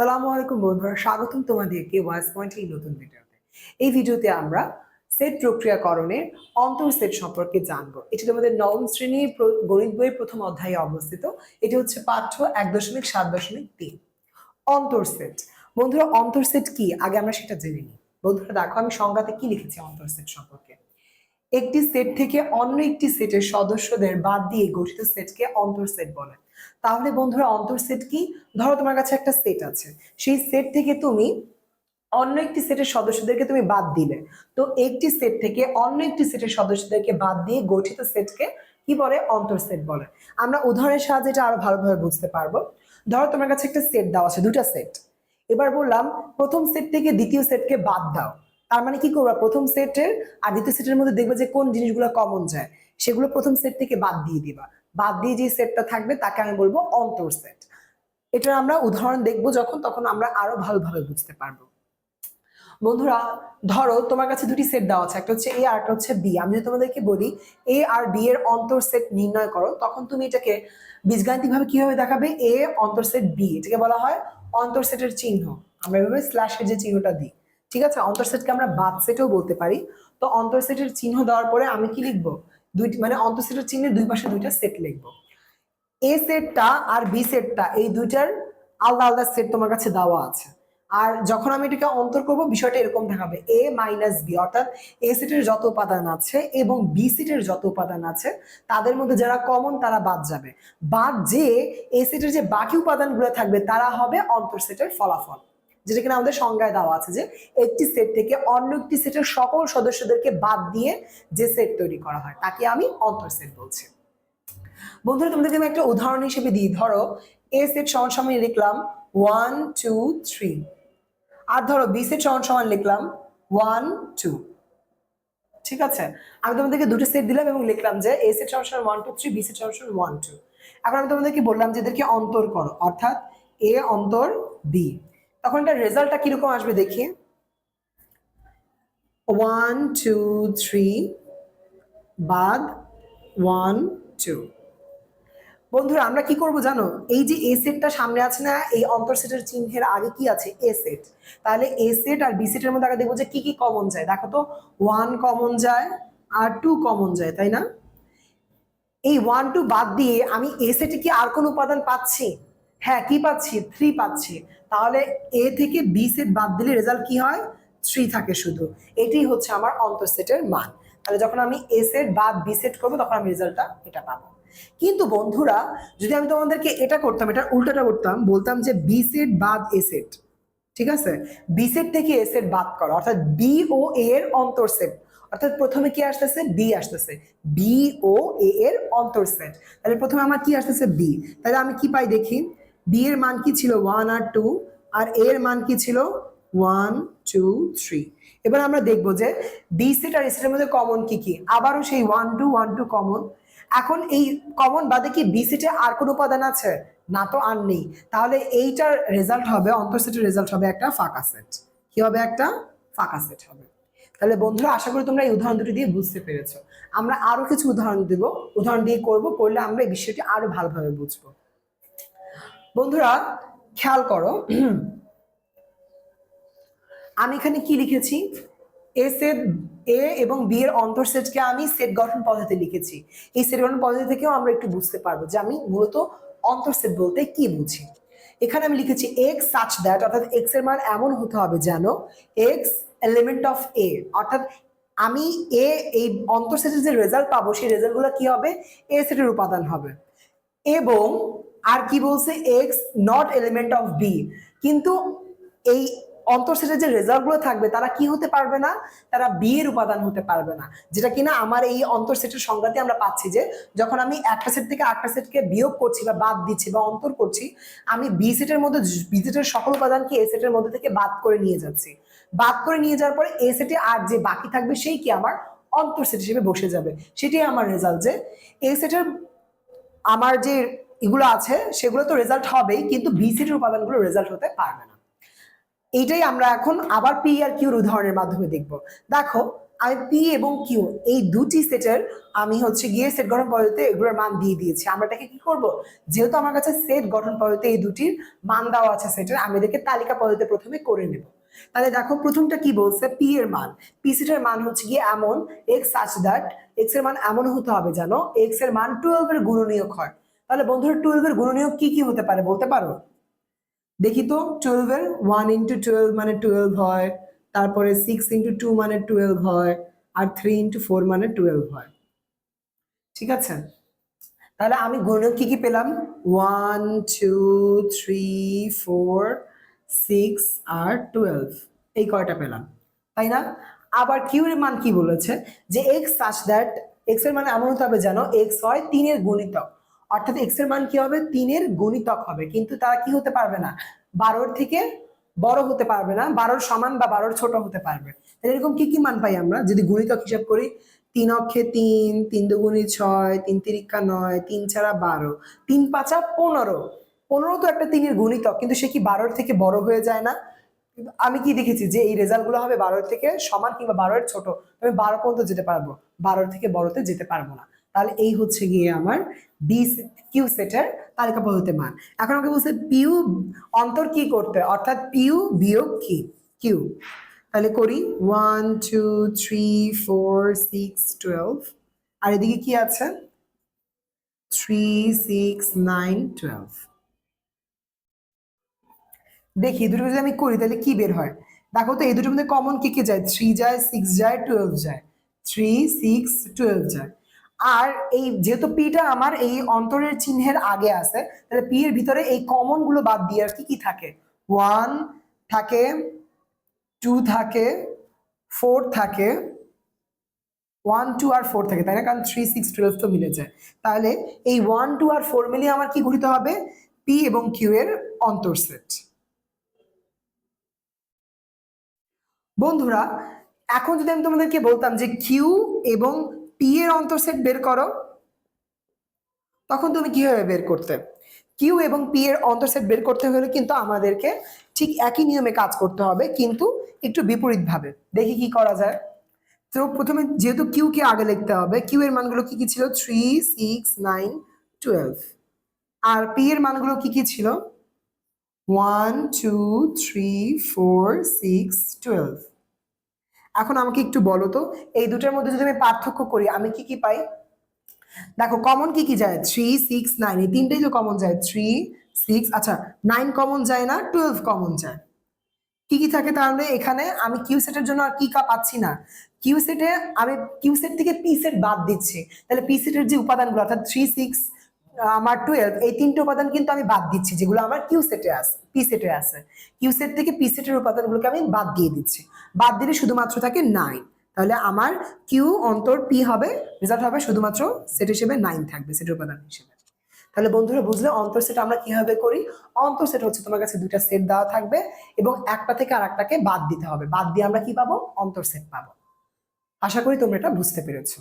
সালামু আলাইকুম বন্ধুরা, স্বাগতম তোমাদেরকে ওয়াইস পয়েন্ট এই নতুন ভিডিওতে। এই ভিডিওতে আমরা সেট প্রক্রিয়াকরণের অন্তর সেট সম্পর্কে জানব। এটি তোমাদের নবম শ্রেণির গণিত বইয়ের প্রথম অধ্যায়ে অবস্থিত। এটি হচ্ছে পাঠ্য এক দশমিক সাত দশমিক তিন। অন্তর সেট। বন্ধুরা, অন্তর সেট কি? আগে আমরা সেটা জেনে নিই। বন্ধুরা, দেখো আমি সংজ্ঞাতে কি লিখেছি অন্তর সেট সম্পর্কে? একটি সেট থেকে অন্য একটি সেটের সদস্যদের বাদ দিয়ে গঠিত সেটকে অন্তর সেট বলে। তাহলে বন্ধুরা, অন্তর সেট কি? ধরো তোমার কাছে একটা সেট আছে। সেই সেট থেকে তুমি অন্য একটি সেটের সদস্যদেরকে তুমি বাদ দিলে। তো একটি সেট থেকে অন্য একটি সেটের সদস্যদেরকে বাদ দিয়ে গঠিত সেটকে কি বলে? অন্তর সেট বলে। আমরা উদাহরণের সাহায্যে এটা আরও ভালোভাবে বুঝতে পারব। ধরো তোমার কাছে একটা সেট দেওয়া আছে, দুটা সেট এবার বললাম, প্রথম সেট থেকে দ্বিতীয় সেটকে বাদ দাও। তার মানে কি করবা? প্রথম সেটের আর দ্বিতীয় সেটের মধ্যে দেখবে যে কোন জিনিসগুলো কমন যায়। সেগুলো প্রথম সেট থেকে বাদ দিয়ে দিবা। বাদ দিয়ে যে সেটটা থাকবে, তাকে আমি বলব অন্তর সেট এটার আমরা উদাহরণ দেখব যখন, তখন আমরা আরও ভালোভাবে বুঝতে পারব। বন্ধুরা, ধরো তোমার কাছে দুটি সেট দেওয়া আছে, একটা হচ্ছে এ আর একটা হচ্ছে বি আমি যদি তোমাদেরকে বলি এ আর বি এর অন্তর সেট নির্ণয় করো, তখন তুমি এটাকে বীজগাণিতিক ভাবে কীভাবে দেখাবে? এ অন্তর সেট বি এটাকে বলা হয় অন্তর সেটের চিহ্ন। আমরা এভাবে স্ল্যাশের যে চিহ্নটা দিই, ঠিক আছে? অন্তর সেটকে আমরা বাদ সেটও বলতে পারি। তো অন্তর সেটের চিহ্ন দেওয়ার পরে আমি কি লিখব? দুইটি মানে অন্তর চিহ্নের দুই পাশে দুইটা সেট লিখব। এ সেটটা আর বি সেটটা এই দুইটার আলাদা আলাদা সেট তোমার কাছে দেওয়া আছে। আর যখন আমি এটাকে অন্তর করব, বিষয়টা এরকম দেখাবে। এ মাইনাস বি অর্থাৎ এ সেটের যত উপাদান আছে এবং বি সেটের যত উপাদান আছে, তাদের মধ্যে যারা কমন তারা বাদ যাবে। বাদ যে এ সেটের যে বাকি উপাদানগুলো থাকবে, তারা হবে অন্তর সেটের ফলাফল। যেটা কিনা আমাদের সংজ্ঞায় দেওয়া আছে যে একটি সেট থেকে অন্য একটি সেটের সকল সদস্যদেরকে বাদ দিয়ে যে সেট তৈরি করা হয়, তাকে আমি অন্তর সেট বলছি। বন্ধুরা, তোমাদেরকে আমি একটা উদাহরণ হিসেবে দিই। ধরো এ সেট সমান সমান লিখলাম ওয়ান টু থ্রি আর ধরো বি সেট সমান সমান লিখলাম ওয়ান টু ঠিক আছে? আমি তোমাদেরকে দুটো সেট দিলাম এবং লিখলাম যে এ সেট সমান সমান one two three B set সমান সমান ওয়ান টু এখন আমি তোমাদেরকে বললাম যে এদেরকে অন্তর করো, অর্থাৎ এ অন্তর বি তখন এটা রেজাল্টটা কীরকম আসবে দেখি? ওয়ান টু থ্রি বাদ ওয়ান টু বন্ধুরা, আমরা কি করব জানো? এই যে এ সেটটা সামনে আছে না, এই অন্তর সেটের চিহ্নের আগে কি আছে? এ সেট তাহলে এ সেট আর বি সেটের মধ্যে আগে দেখব যে কি কি কমন যায়। দেখো তো ওয়ান কমন যায় আর টু কমন যায়, তাই না? এই ওয়ান টু বাদ দিয়ে আমি এ সেটে কি আর কোন উপাদান পাচ্ছি? হ্যাঁ কি পাচ্ছি? থ্রি পাচ্ছি। তাহলে এ থেকে বি সেট বাদ দিলে রেজাল্ট কি হয়? থ্রি থাকে শুধু। এটি হচ্ছে আমার অন্তর সেটের মান। তাহলে যখন আমি এ সেট বাদ বি সেট করব, তখন আমি রেজাল্টটা এটা পাবো। কিন্তু বন্ধুরা, যদি আমি তোমাদেরকে এটা করতাম এটা উল্টাটা করতাম, বলতাম যে বি সেট বাদ এ সেট ঠিক আছে? বি সেট থেকে এ সেট বাদ করো। অর্থাৎ বি ও এ এর অন্তর সেট অর্থাৎ প্রথমে কি আসতেছে? বি আসতেছে। বি ও এ এর অন্তর সেট তাহলে প্রথমে আমার কি আসতেছে? বি তাহলে আমি কি পাই দেখি? বি এর মান কি ছিল? ওয়ান আর টু আর এ এর মান কি ছিল? ওয়ান টু থ্রি এবার আমরা দেখব যে বি সেট আর সেটের মধ্যে কমন কি কি? আবারও সেই one two one two common এখন এই কমন বাদে কি বি সেটে আর কোনো উপাদান আছে? না তো, আর নেই। তাহলে এইটার রেজাল্ট হবে, অন্তর সেটের রেজাল্ট হবে একটা ফাঁকা সেট কি হবে একটা? ফাঁকা সেট হবে। তাহলে বন্ধুরা, আশা করি তোমরা এই উদাহরণ দুটি দিয়ে বুঝতে পেরেছ। আমরা আরও কিছু উদাহরণ দেব। উদাহরণ দিয়ে করব, করলে আমরা এই বিষয়টি আরও ভালোভাবে বুঝব। বন্ধুরা, খেয়াল করো। আমি এখানে কি লিখেছি? এ সেট এ এবং বি এর অন্তর সেটকে আমি সেট গঠন পদ্ধতি লিখেছি। এই সেট গঠন পদ্ধতি থেকেও আমরা একটু বুঝতে পারব যে আমি মূলত অন্তর সেট বলতে কি বুঝি। এখানে আমি লিখেছি এক্স সাচ দ্যাট অর্থাৎ এক্সের মান এমন হতে হবে যেন এক্স এলিমেন্ট অফ এ অর্থাৎ আমি এ এই অন্তর সেটের যে রেজাল্ট পাবো, সেই রেজাল্ট রেজাল্টগুলো কি হবে? এ সেটের উপাদান হবে। এবং আর কি বলছে? X not element of B কিন্তু এই অন্তর সেটের যে রেজাল্টগুলো থাকবে, তারা কি হতে পারবে না? তারা বি এর উপাদান হতে পারবে না। যেটা কিনা আমার এই অন্তর সেটের সংজ্ঞাতে আমরা পাচ্ছি যে, যখন আমি একটা সেট থেকে আটটা সেটকে বিয়োগ করছি বা বাদ দিচ্ছি বা অন্তর করছি, আমি বি সেটের মধ্যে বি সেটের সকল উপাদানকে এ সেটের মধ্যে থেকে বাদ করে নিয়ে যাচ্ছি। বাদ করে নিয়ে যাওয়ার পরে এ সেটে আর যে বাকি থাকবে, সেই কি আমার অন্তর সেট হিসেবে বসে যাবে। সেটাই আমার রেজাল্ট যে এ সেটের আমার যে এগুলো আছে, সেগুলো তো রেজাল্ট হবেই, কিন্তু বি সেটের উপাদানগুলো রেজাল্ট হতে পারবে না। এইটাই আমরা এখন আবার পি আর কিউর উদাহরণের মাধ্যমে দেখব। দেখো, আমি পি এবং কিউ এই দুটি সেটের আমি হচ্ছে গিয়ে সেট গঠন পদ্ধতিতে এগুলোর মান দিয়ে দিয়েছি। আমরা এটাকে কি করব? যেহেতু আমার কাছে সেট গঠন পদ্ধতিতে এই দুটির মান দেওয়া আছে সেটের আমি এদেরকে তালিকা পদ্ধতিতে প্রথমে করে নেব। তাহলে দেখো, প্রথমটা কি বলছে? পি এর মান। পি সেটের মান হচ্ছে গিয়ে এমন এক্স সাচ দ্যাট এক্সের মান এমন হতে হবে জানো এক্সের মান টুয়েলভ এর গুণনীয়ক হয়। তাহলে বন্ধুরা টুয়েলভ এর গুণনীয়ক কি কি হতে পারে বলতে পারো? দেখি তো টুয়েলভ এর ওয়ান ইন্টু টুয়েলভ মানে টুয়েলভ হয়, তারপরে সিক্স ইন্টু টু মানে টুয়েলভ হয়, আর থ্রি ইন্টু ফোর মানে টুয়েলভ হয়। ঠিক আছে? তাহলে আমি গুণক কি কি পেলাম? One two three four six আর টুয়েলভ এই কয়টা পেলাম। তাই না? আবার কিউ এর মান কি বলেছে? যে এক্স সাচ দ্যাট এক্সের মানে এমন হতে হবে যেন এক্স হয় তিনের গুণিতক। অর্থাৎ এক্সের মান কি হবে? তিনের গুণিতক হবে। কিন্তু তারা কি হতে পারবে না? বারোর থেকে বড় হতে পারবে না। বারোর সমান বা বারোর ছোট হতে পারবে। এরকম কি কি মান পাই আমরা? যদি গুণিতক হিসাব করি, তিন অক্ষে তিন তিন দুগুণি ছয়, তিন তিরিকা নয়, তিন ছাড়া বারো, তিন পাঁচা পনেরো। পনেরো তো একটা তিনের গুণিতক, কিন্তু সে কি বারোর থেকে বড় হয়ে যায় না? আমি কি দেখেছি যে এই রেজাল্টগুলো হবে বারোর থেকে সমান কিংবা বারোর ছোট। আমি বারো পর্যন্ত যেতে পারব। বারোর থেকে বড়তে যেতে পারব না। তাহলে এই হচ্ছে গিয়ে আমার বি কিউ সেটের তালিকা পদ্ধতি মান। এখন আমাকে বলছে পিউ অন্তর কি করতে? অর্থাৎ পিউ বিয়োগ কি কিউ তাহলে করি one two three four six twelve আর এদিকে কি আছে? থ্রি সিক্স নাইন টুয়েলভ দেখি, দুটো যদি আমি করি, তাহলে কি বের হয়? দেখো তো, এই দুটোর মধ্যে কমন কি কি যায়? থ্রি যায় সিক্স যায় টুয়েলভ যায়। থ্রি সিক্স টুয়েলভ যায়। আর এই যেহেতু পিটা আমার এই অন্তরের চিহ্নের আগে আছে, তাহলে পি এর ভিতরে এই কমনগুলো বাদ দিয়ে আর কি কি থাকে? ওয়ান থাকে টু থাকে ফোর থাকে ওয়ান টু আর ফোর থাকে, তাই না? কারণ থ্রি সিক্স টুয়েলভ তো মিলে যায়। তাহলে এই ওয়ান টু আর ফোর মিলিয়ে আমার কি গঠিত হবে? পি এবং কিউ এর অন্তর সেট বন্ধুরা, এখন যদি আমি তোমাদেরকে বলতাম যে কিউ এবং পি এর অন্তর সেট বের করো, তখন তুমি কীভাবে বের করতে? কিউ এবং পি এর অন্তর সেট বের করতে হলে কিন্তু আমাদেরকে ঠিক একই নিয়মে কাজ করতে হবে, কিন্তু একটু বিপরীতভাবে। দেখি কি করা যায়। তো প্রথমে যেহেতু কিউ কে আগে লিখতে হবে, কিউ এর মানগুলো কি কি ছিল? থ্রি সিক্স নাইন টুয়েলভ আর পি এর মানগুলো কি কি ছিল? One two three four six twelve এখন আমাকে একটু বলো তো, এই দুটোর মধ্যে যদি আমি পার্থক্য করি, আমি কি কি পাই? দেখো কমন কি কি যায়? থ্রি সিক্স নাইন এই তিনটেই তো কমন যায়। থ্রি সিক্স আচ্ছা নাইন কমন যায় না টুয়েলভ কমন যায়। কি কি থাকে তাহলে এখানে? আমি কিউ সেটের জন্য আর কি কা পাচ্ছি না। কিউ সেটে আমি কিউ সেট থেকে পি সেট বাদ দিচ্ছি। তাহলে পি সেটের যে উপাদানগুলো, অর্থাৎ থ্রি সিক্স আমার টুয়েলভ এই তিনটে উপাদান কিন্তু আমি বাদ দিচ্ছি, যেগুলো আমার কিউ সেটে আছে পি সেটে আছে। কিউ সেট থেকে পি সেটের উপাদানগুলোকে আমি বাদ দিয়ে দিচ্ছি। বাদ দিলে শুধুমাত্র থাকে নাইন তাহলে আমার কিউ অন্তর পি হবে রেজাল্ট হবে শুধুমাত্র সেট হিসেবে নাইন থাকবে সেটের উপাদান হিসেবে। তাহলে বন্ধুরা, বুঝলে অন্তর সেট আমরা কীভাবে করি? অন্তর সেট হচ্ছে তোমার কাছে দুইটা সেট দেওয়া থাকবে এবং একটা থেকে আর একটাকে বাদ দিতে হবে। বাদ দিয়ে আমরা কি পাবো? অন্তর সেট পাবো। আশা করি তোমরা এটা বুঝতে পেরেছ।